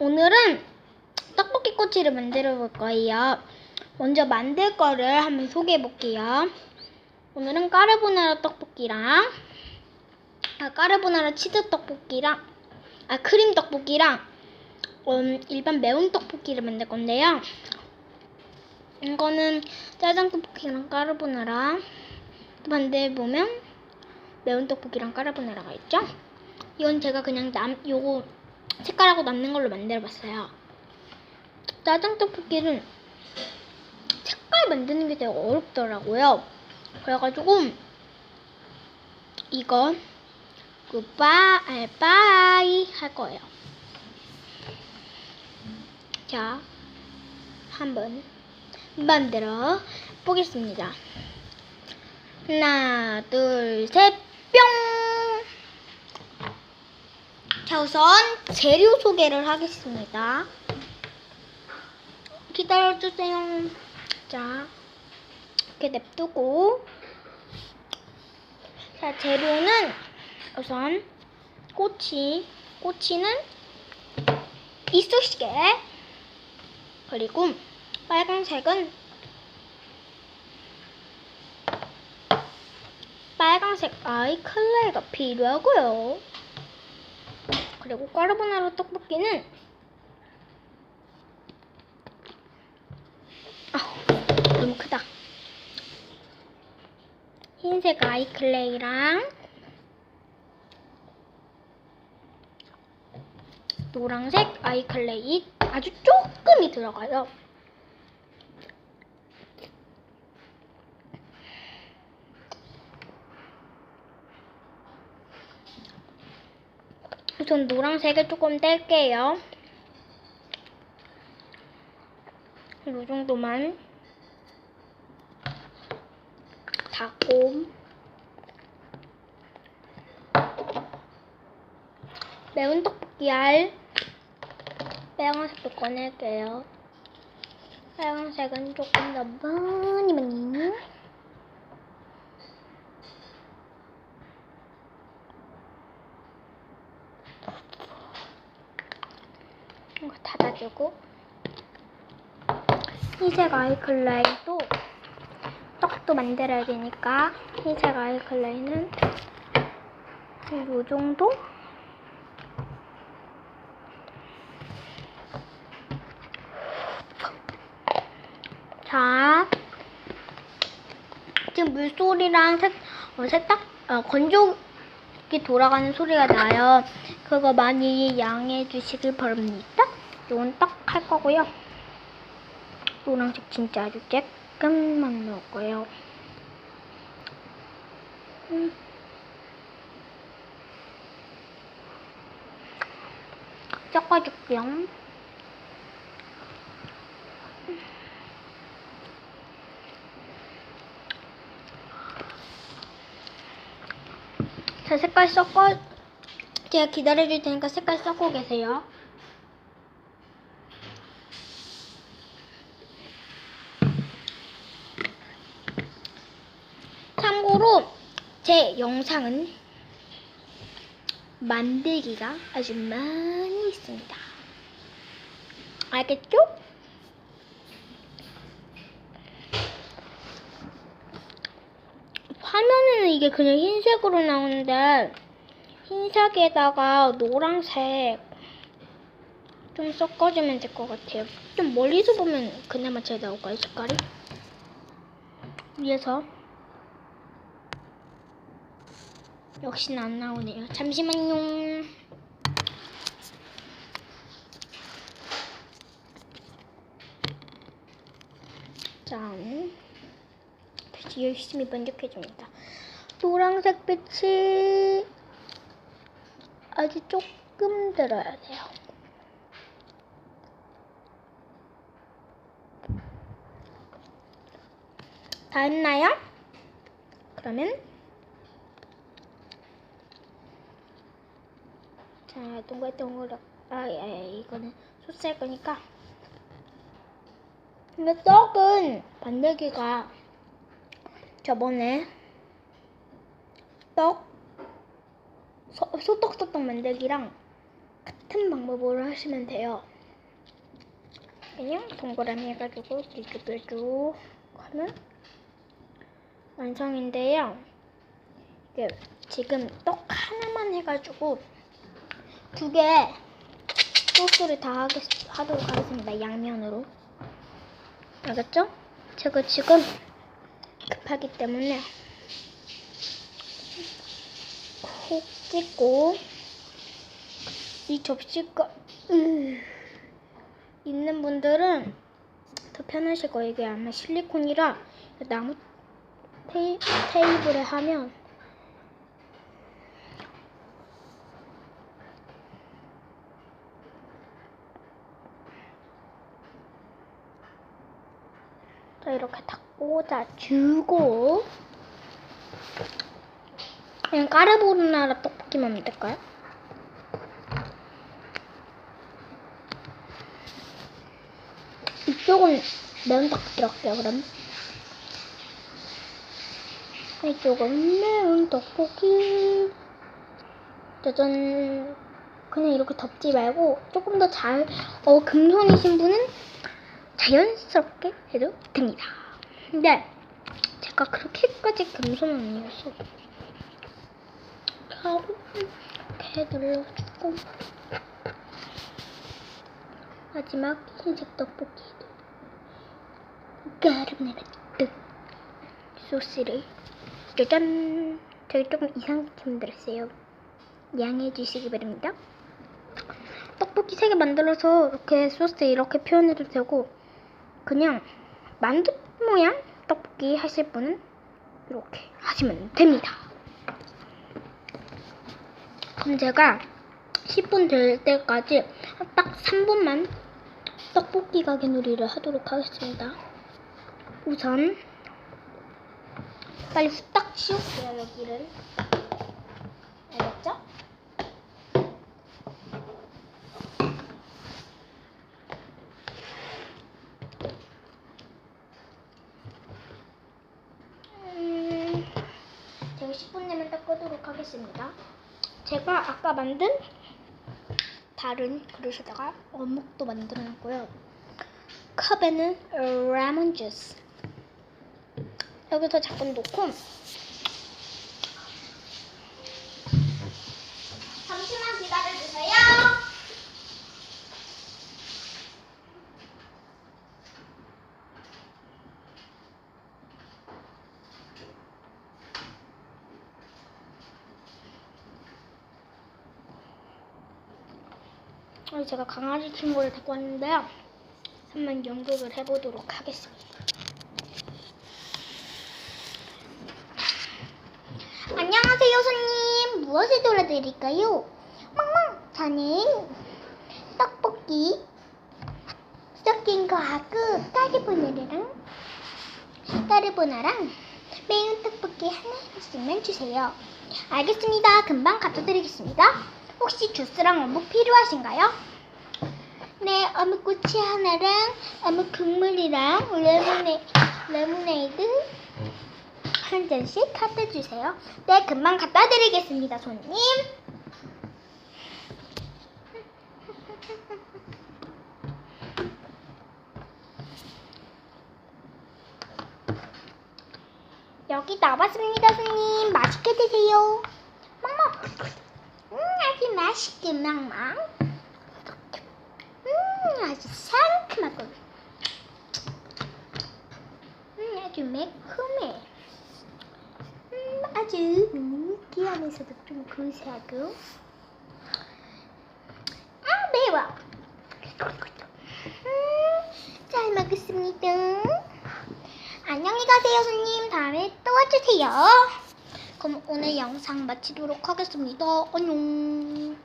오늘은 떡볶이 꼬치를 만들어 볼 거예요. 먼저 만들 거를 한번 소개해 볼게요. 오늘은 까르보나라 떡볶이랑 아, 까르보나라 치즈 떡볶이랑 아 크림 떡볶이랑 음, 일반 매운 떡볶이를 만들 건데요. 이거는 짜장 떡볶이랑 까르보나라 만들 보면 매운 떡볶이랑 까르보나라가 있죠. 이건 제가 그냥 남 요거 색깔하고 남는 걸로 만들어 봤어요. 짜장 떡볶이는 색깔 만드는 게 되게 어렵더라고요. 그래가지고 이거 굿바이 바이 할 거예요. 자, 한번 만들어 보겠습니다. 하나, 둘, 셋, 뿅! 자, 우선 재료 소개를 하겠습니다. 기다려주세요. 자, 이렇게 냅두고. 자, 재료는 우선 꼬치. 꼬치는 이쑤시개. 그리고 빨간색은 빨간색 아이클레이가 필요하고요. 그리고 까르보나라 떡볶이는 아 너무 크다. 흰색 아이클레이랑 노란색 아이클레이 아주 조금이 들어가요. 우선 노란색을 조금 뗄게요. 이 정도만 닫고 매운 떡볶이 알 빨간색도 꺼낼게요. 빨간색은 조금 더 많이 많이 닫아주고 흰색 아이클레이도 떡도 만들어야 되니까 흰색 아이클레이는 이 정도? 자, 지금 물소리랑 세, 어, 세탁, 어, 건조기 돌아가는 소리가 나요. 그거 많이 양해해 주시길 바랍니다. 이건 딱할 거고요. 노란색 진짜 아주 조금만 넣을 거예요. 음. 섞어줄게요. 자, 색깔 섞어, 제가 기다려줄 테니까 색깔 섞고 계세요. 참고로 제 영상은 만들기가 아주 많이 있습니다. 알겠죠? 화면에는 이게 그냥 흰색으로 나오는데 흰색에다가 노란색 좀 섞어주면 될 것 같아요. 좀 멀리서 보면 그나마 잘 나올까요, 색깔이? 위에서 역시나 안 나오네요. 잠시만요. 짠. 다시 열심히 번역해줍니다. 노란색 빛이 아주 조금 들어야 돼요. 다 했나요? 그러면 자, 동글동글 아, 예, 예, 이거는 소스할 거니까 근데 떡은 만들기가 저번에 떡 소, 소떡소떡 만들기랑 같은 방법으로 하시면 돼요. 그냥 동그라미 해가지고 삐죽삐죽 하면 완성인데요. 지금 떡 하나만 해가지고 두 개 소스를 다 하겠, 하도록 하겠습니다. 양면으로. 알겠죠? 제가 지금 급하기 때문에 콕 찍고 이 접시가 으, 있는 분들은 더 편하실 거예요. 이게 아마 실리콘이라 나무 테이, 테이블에 하면 자 이렇게 다 꽂아주고 그냥 까르보나라 떡볶이만 만들까요? 이쪽은 매운 떡볶이 할게요 그럼. 이쪽은 매운 떡볶이. 짜잔. 그냥 이렇게 덮지 말고 조금 더 잘 어 금손이신 분은 자연스럽게 해도 됩니다. 근데 제가 그렇게까지 금손은 아니어서 가루 이렇게 눌러주고 마지막 흰색 떡볶이도 가루내라 떡 소스를 짜잔! 저기 조금 이상하게 만들었어요. 양해해 주시기 바랍니다. 떡볶이 3개 만들어서 이렇게 소스 이렇게 표현해도 되고 그냥 만두 모양 떡볶이 하실 분은 이렇게 하시면 됩니다 그럼 제가 10분 될 때까지 딱 3분만 떡볶이 가게 놀이를 하도록 하겠습니다. 우선 빨리 후딱 치울게요 여기를. 알겠죠? 음, 제가 10분 되면 딱 끄도록 하겠습니다. 제가 아까 만든 다른 그릇에다가 어묵도 만들어 놨고요. 컵에는 레몬 주스. 여기서 잠깐 놓고 잠시만 기다려주세요. 오늘 제가 강아지 친구를 데리고 왔는데요. 한번 연극을 해보도록 하겠습니다. 안녕하세요, 손님. 무엇을 도와드릴까요? 멍멍, 저는 떡볶이 섞인 거하고 까르보나라랑 까르보나랑 매운 떡볶이 하나씩만 주세요. 알겠습니다. 금방 갖다 드리겠습니다. 혹시 주스랑 어묵 필요하신가요? 네, 어묵 꼬치 하나랑 어묵 국물이랑 레모네, 레모네이드 한 잔씩 갖다 주세요. 네, 금방 갖다 드리겠습니다, 손님. 여기 나왔습니다, 손님. 맛있게 드세요. 멍멍. 음, 아주 맛있게 멍멍. 음, 아주 상큼하고. 음, 아주 매콤해. 음, 아주 느끼하면서도 좀 고소하고. 아, 매워. 음, 잘 먹겠습니다. 안녕히 가세요, 손님. 다음에 또 와주세요. 그럼 오늘 영상 마치도록 하겠습니다. 안녕.